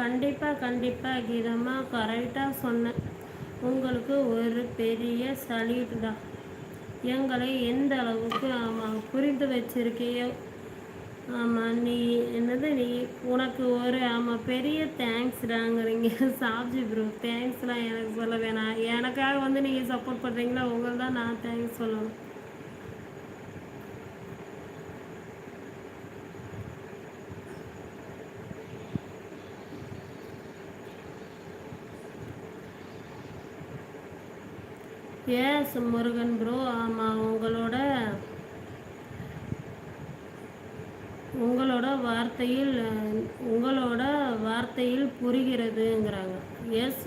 கண்டிப்பாக கண்டிப்பாக கீதம்மா கரெக்டாக சொன்னேன். உங்களுக்கு ஒரு பெரிய சல்யூட் தான். எங்களை எந்த அளவுக்கு ஆமாம் புரிந்து வச்சிருக்கியோ ஆமாம் நீ என்னது நீ உனக்கு ஒரு ஆமாம் பெரிய தேங்க்ஸ்டாங்கிறீங்க சாப்ஜி ப்ரோ தேங்க்ஸ்லாம் எனக்கு சொல்ல வேணாம் எனக்காக வந்து நீங்கள் சப்போர்ட் பண்ணுறீங்களா உங்களை தான் நான் தேங்க்ஸ் சொல்லணும். எஸ் முருகன் ப்ரோ ஆமாம் உங்களோட உங்களோட வார்த்தையில் உங்களோட வார்த்தையில் புரிகிறதுங்கிறாங்க. எஸ்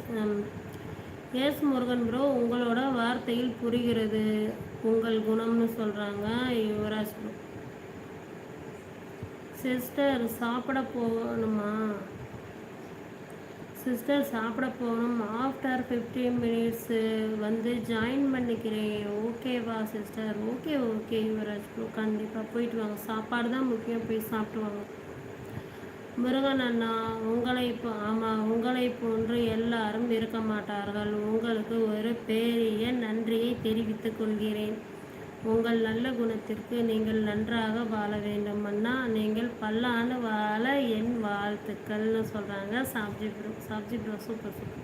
எஸ் முருகன் ப்ரோ உங்களோட வார்த்தையில் புரிகிறது உங்கள் குணம்னு சொல்கிறாங்க யுவராஜ் ப்ரோ சிஸ்டர் சாப்பிட போகணுமா? சிஸ்டர் சாப்பிட போகணும் ஆஃப்டர் ஃபிஃப்டீன் மினிட்ஸு வந்து ஜாயின் பண்ணிக்கிறேன். ஓகேவா sister okay okay Yuvraj bro கண்டிப்பாக போயிட்டு வாங்க. சாப்பாடு தான் முக்கியம். போய் சாப்பிட்டு வாங்க. முருகன் அண்ணா உங்களை இப்போ ஆமாம் உங்களை போன்று எல்லாரும் இருக்க மாட்டார்கள். உங்களுக்கு ஒரு பெரிய நன்றியை தெரிவித்துக் கொள்கிறேன். உங்கள் நல்ல குணத்திற்கு நீங்கள் நன்றாக வாழ வேண்டும் அண்ணா. நீங்கள் பல்லாண்டு வாழ என் வாழ்த்துக்கள்னு சொல்கிறாங்க sabzi bro sabzi bro super super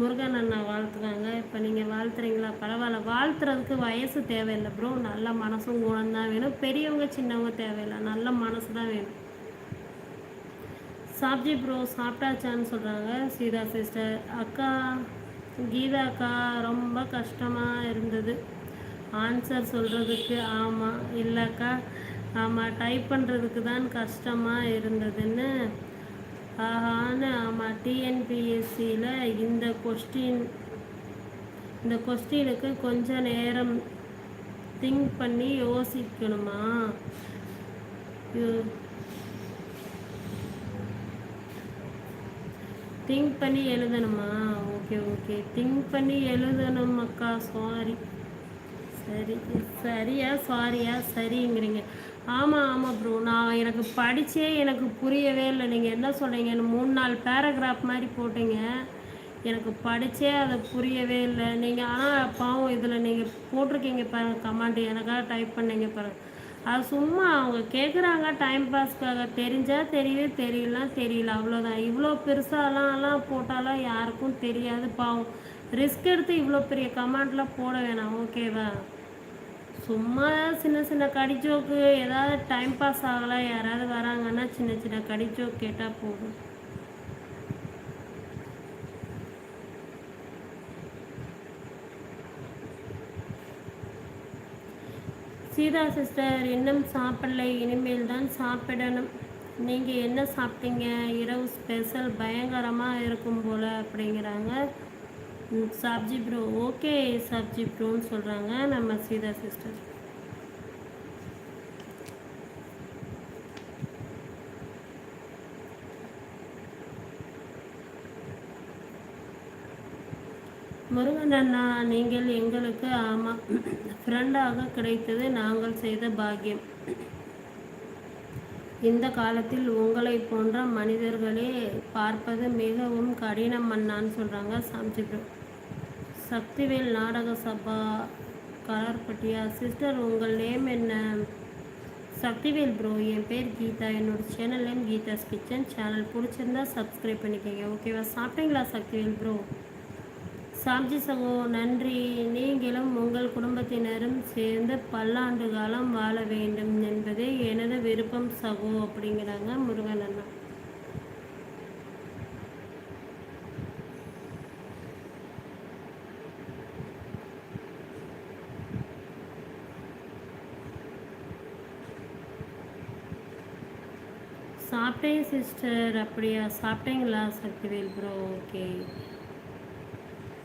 Murugan அண்ணா வாழ்த்துறாங்க. இப்போ நீங்கள் வாழ்த்துறீங்களா? பரவாயில்ல. வாழ்த்துறதுக்கு வயசு தேவையில்லை ப்ரோ. நல்ல மனசும் குணம் தான் வேணும். பெரியவங்க சின்னவங்க தேவையில்லை. நல்ல மனசு தான் வேணும். சாப்ஜி ப்ரோ சாப்பிட்டாச்சான்னு சொல்கிறாங்க சீதா சிஸ்டர் அக்கா கீதா அக்கா ரொம்ப கஷ்டமாக இருந்தது. ஆன்சர் சொல்கிறதுக்கு ஆமாம் இல்லைக்கா. ஆமாம் டைப் பண்ணுறதுக்கு தான் கஷ்டமாக இருந்ததுன்னு. ஆஹான்னு ஆமாம் டிஎன்பிஎஸ்சியில் இந்த கொஸ்டின் இந்த கொஸ்டினுக்கு கொஞ்ச நேரம் திங்க் பண்ணி யோசிக்கணுமா? திங்க் பண்ணி எழுதணுமா? Okay okay. திங்க் பண்ணி எழுதணும் அக்கா. சாரி சரி சரியா சாரியா சரிங்கிறீங்க. ஆமாம் ஆமாம் ப்ரோ நான் எனக்கு படித்தே எனக்கு புரியவே இல்லை. நீங்கள் என்ன சொல்கிறீங்க மூணு நாலு பேராகிராஃப் மாதிரி போட்டீங்க. எனக்கு படித்தே அதை புரியவே இல்லை. நீங்கள் ஆனால் பாவம் இதில் நீங்கள் போட்டிருக்கீங்க பாருங்கள் கமாண்ட் எனக்காக டைப் பண்ணீங்க பாருங்கள் அது சும்மா அவங்க கேட்குறாங்க டைம் பாஸ்க்காக தெரிஞ்சால் தெரியவே தெரியலாம் தெரியல. அவ்வளோதான் இவ்வளோ பெருசாலாம்லாம் போட்டாலாம் யாருக்கும் தெரியாது. பாவம். ரிஸ்க் எடுத்து இவ்வளோ பெரிய கமெண்ட்லாம் போட வேணாம். ஓகேவா சும்மா சின்ன சின்ன கடிச்சோக்கு ஏதாவது டைம் பாஸ் ஆகலாம் யாராவது வராங்கன்னா சின்ன சின்ன கடிச்சோக்கு கேட்டால் போதும். சீதா சிஸ்டர் இன்னும் சாப்பிடலை. இனிமேல் தான் சாப்பிடணும். நீங்கள் என்ன சாப்பிட்டீங்க? இரவு ஸ்பெஷல் பயங்கரமாக இருக்கும் போல் அப்படிங்கிறாங்க. சப்ஜி ப்ரோ ஓகே சப்ஜி ப்ரோன்னு சொல்கிறாங்க நம்ம சீதா சிஸ்டர். முருகன் அண்ணா நீங்கள் எங்களுக்கு ஆமாம். ஃப்ரெண்டாக கிடைத்தது நாங்கள் செய்த பாக்கியம். இந்த காலத்தில் உங்களை போன்ற மனிதர்களே பார்ப்பது மிகவும் கடினம் அண்ணான்னு சொல்கிறாங்க சாம்ஜி ப்ரோ சக்திவேல் நாடக சபா கலர்பட்டியா. சிஸ்டர் உங்கள் நேம் என்ன? சக்திவேல் ப்ரோ என் பேர் கீதா. என்னோட channel name Geetha's kitchen. Channel பிடிச்சிருந்தா சப்ஸ்கிரைப் பண்ணிக்கோங்க. ஓகேவா சாப்பிட்டீங்களா சக்திவேல் ப்ரோ சாப்ஜி சகோ நன்றி. நீங்களும் உங்கள் குடும்பத்தினரும் சேர்ந்து பல்லாண்டு காலம் வாழ வேண்டும் என்பதே எனது விருப்பம் சகோ அப்படிங்கிறாங்க முருகன் அண்ணா. சாப்பிட்டேன் சிஸ்டர் அப்படியா? சாப்பிட்டீங்களா சக்திவேல் ப்ரோ ஓகே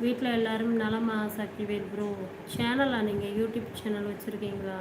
வீட்டில் எல்லோரும் நலமா சக்திவேல் ப்ரோ சேனலா நீங்கள் யூடியூப் சேனல் வச்சுருக்கீங்களா?